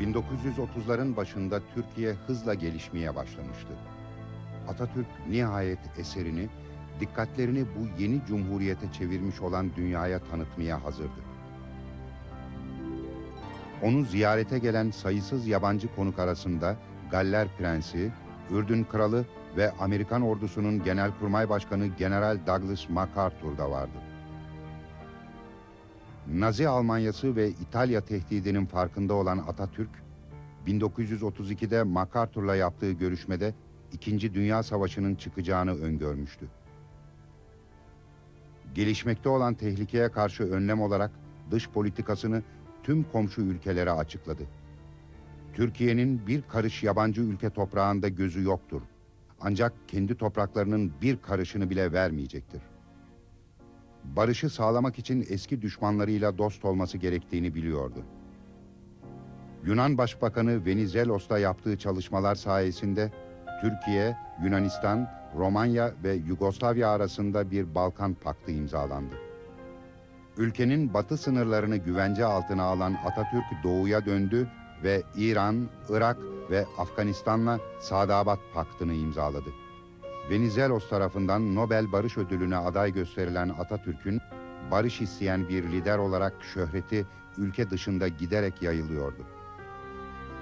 1930'ların başında Türkiye hızla gelişmeye başlamıştı. Atatürk nihayet eserini, dikkatlerini bu yeni cumhuriyete çevirmiş olan dünyaya tanıtmaya hazırdı. Onu ziyarete gelen sayısız yabancı konuk arasında Galler Prensi, Ürdün Kralı ve Amerikan ordusunun Genelkurmay Başkanı General Douglas MacArthur da vardı. Nazi Almanyası ve İtalya tehdidinin farkında olan Atatürk, 1932'de MacArthur'la yaptığı görüşmede İkinci Dünya Savaşı'nın çıkacağını öngörmüştü. Gelişmekte olan tehlikeye karşı önlem olarak dış politikasını tüm komşu ülkelere açıkladı. Türkiye'nin bir karış yabancı ülke toprağında gözü yoktur. Ancak kendi topraklarının bir karışını bile vermeyecektir. Barışı sağlamak için eski düşmanlarıyla dost olması gerektiğini biliyordu. Yunan Başbakanı Venizelos'ta yaptığı çalışmalar sayesinde Türkiye, Yunanistan, Romanya ve Yugoslavya arasında bir Balkan Paktı imzalandı. Ülkenin batı sınırlarını güvence altına alan Atatürk doğuya döndü ve İran, Irak ve Afganistan'la Sadabat Paktı'nı imzaladı. Venizelos tarafından Nobel Barış Ödülü'ne aday gösterilen Atatürk'ün barış isteyen bir lider olarak şöhreti ülke dışında giderek yayılıyordu.